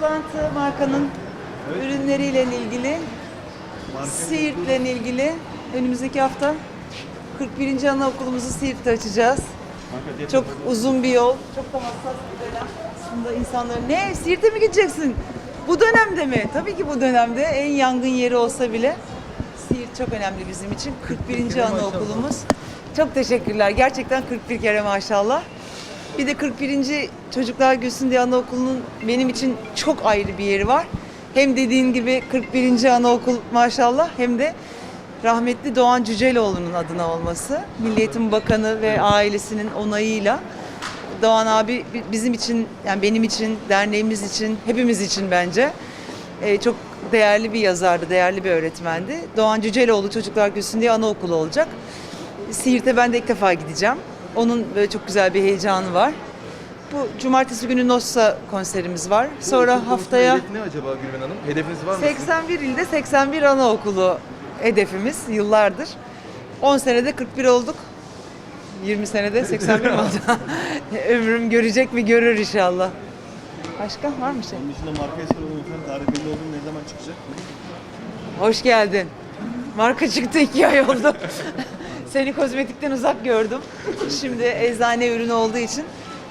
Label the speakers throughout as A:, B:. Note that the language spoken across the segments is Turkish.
A: toplantı markanın ürünleriyle ilgili, Siirt'le ilgili önümüzdeki hafta 41. Anaokulumuzu Siirt'te açacağız. Çok uzun bir yol, çok da hassas bir dönem. Aslında insanlar ne Siirt'e mi gideceksin? Bu dönemde mi? Tabii ki bu dönemde en yangın yeri olsa bile Siirt çok önemli bizim için. 41. Anaokulumuz. Çok teşekkürler. Gerçekten 41 kere maşallah. Bir de 41. Çocuklar Gülsün diye anaokulunun benim için çok ayrı bir yeri var. Hem dediğin gibi 41. anaokul maşallah hem de rahmetli Doğan Cüceloğlu'nun adına olması. Milli Eğitim Bakanı ve ailesinin onayıyla Doğan abi bi- bizim için, yani benim için, derneğimiz için, hepimiz için bence e, çok değerli bir yazardı, değerli bir öğretmendi. Doğan Cüceloğlu Çocuklar Gülsün diye anaokulu olacak. Siirt'e ben de ilk defa gideceğim. Onun böyle çok güzel bir heyecanı var. Bu cumartesi günü Nossa konserimiz var. Sonra haftaya
B: Hedef ne acaba Gülben Hanım? Hedefiniz var mı?
A: 81 ilde 81 anaokulu hedefimiz yıllardır. 10 senede 41 olduk. 20 senede 81 mi oldu? Ömrüm görecek mi görür inşallah. Başka var mı şey?
C: Onun dışında markaya soralım efendim. Tarih belli oldu mu? Ne zaman çıkacak?
A: Hoş geldin. Marka çıktı iki ay oldu. Seni kozmetikten uzak gördüm. Şimdi eczane ürünü olduğu için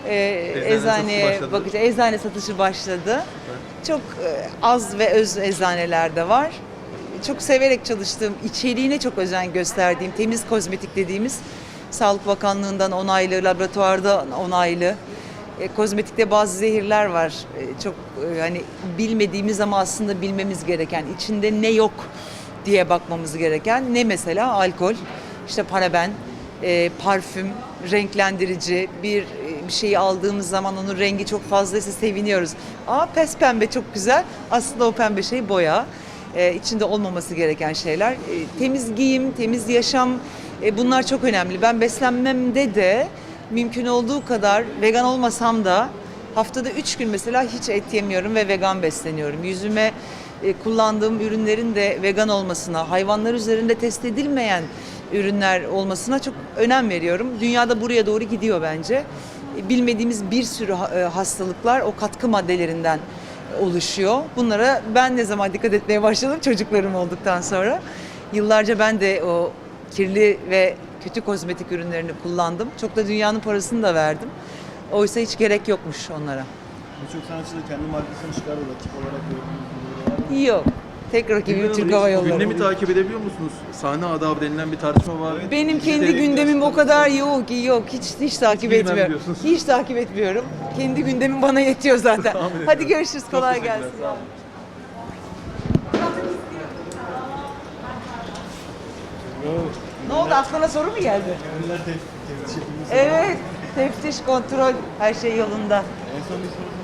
A: e,
B: satışı
A: eczaneye
B: başladı.
A: bakacağız. Eczane satışı başladı. Çok e, az ve öz eczanelerde var. Çok severek çalıştığım, içeriğine çok özen gösterdiğim, temiz kozmetik dediğimiz Sağlık Bakanlığı'ndan onaylı, laboratuvarda onaylı. E, kozmetikte bazı zehirler var. E, çok e, hani bilmediğimiz ama aslında bilmemiz gereken, içinde ne yok diye bakmamız gereken ne mesela alkol, işte paraben, e, parfüm, renklendirici, bir e, bir şeyi aldığımız zaman onun rengi çok fazlaysa seviniyoruz. Aa pes pembe çok güzel. Aslında o pembe şey boya. E, içinde olmaması gereken şeyler. E, temiz giyim, temiz yaşam e, bunlar çok önemli. Ben beslenmemde de mümkün olduğu kadar vegan olmasam da haftada üç gün mesela hiç et yemiyorum ve vegan besleniyorum. Yüzüme e, kullandığım ürünlerin de vegan olmasına, hayvanlar üzerinde test edilmeyen ürünler olmasına çok önem veriyorum. Dünyada buraya doğru gidiyor bence. Bilmediğimiz bir sürü e, hastalıklar o katkı maddelerinden oluşuyor. Bunlara ben ne zaman dikkat etmeye başladım çocuklarım olduktan sonra. Yıllarca ben de o kirli ve kötü kozmetik ürünlerini kullandım. Çok da dünyanın parasını da verdim. Oysa hiç gerek yokmuş onlara.
C: Birçok sanatçı da kendi markasını çıkardı. Rakip olarak gördüğünüz.
A: Yok. Tek rakibim Türk Hava Yolları.
B: Gündemi takip edebiliyor musunuz? Sahne adabı denilen bir tartışma var.
A: Benim kendi
B: İşte-
A: gündemim o kadar yoğun ki yok hiç hiç takip
B: bilmem
A: etmiyorum.
B: diyorsunuz.
A: Hiç takip etmiyorum. Kendi gündemim bana yetiyor zaten.
B: Tahmin
A: Hadi
B: ediyorum.
A: görüşürüz.
B: Çok
A: Kolay
B: teşekkürler,
A: gelsin.
B: sağ olun.
A: Ne oldu? Aklına soru mu geldi? Evet. Teftiş, kontrol, her şey yolunda.
C: En son bir soru sormuştuk. Cevap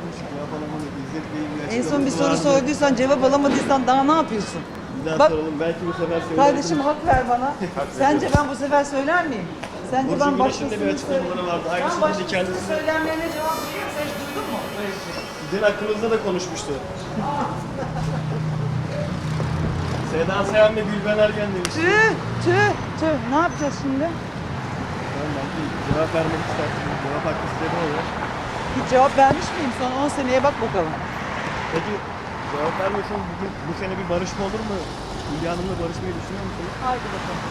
A: En son bir soru sorduysan, cevap alamadıysan daha ne yapıyorsun?
C: Bir daha
A: Bak-
C: soralım. Belki bu sefer söylersiniz.
A: Kardeşim hak ver bana. Sence ben bu sefer söyler miyim? Sence
C: Burcu
A: ben
C: Güneş'in de bir açıklamaları vardı.
A: Ben
C: Aynısını
A: başkasının
C: dedi kendisi.
A: söylemlerine cevap veriyorum. Sen hiç duydun mu böyle bir şey?
C: Sizin hakkınızda da konuşmuştu. Seda Sayan ve Gülben Ergen demiş.
A: Tüh, tüh, tüh. Ne yapacağız şimdi?
C: Tamam belki cevap vermek istersiniz. Cevap hakkı size ne olur?
A: Hiç cevap vermiş miyim? Son 10 seneye bak bakalım.
C: Peki cevap vermiyorsanız bugün bu sene bir barışma olur mu? Hülya Hanım'la barışmayı düşünüyor musunuz?
A: Haydi bakalım.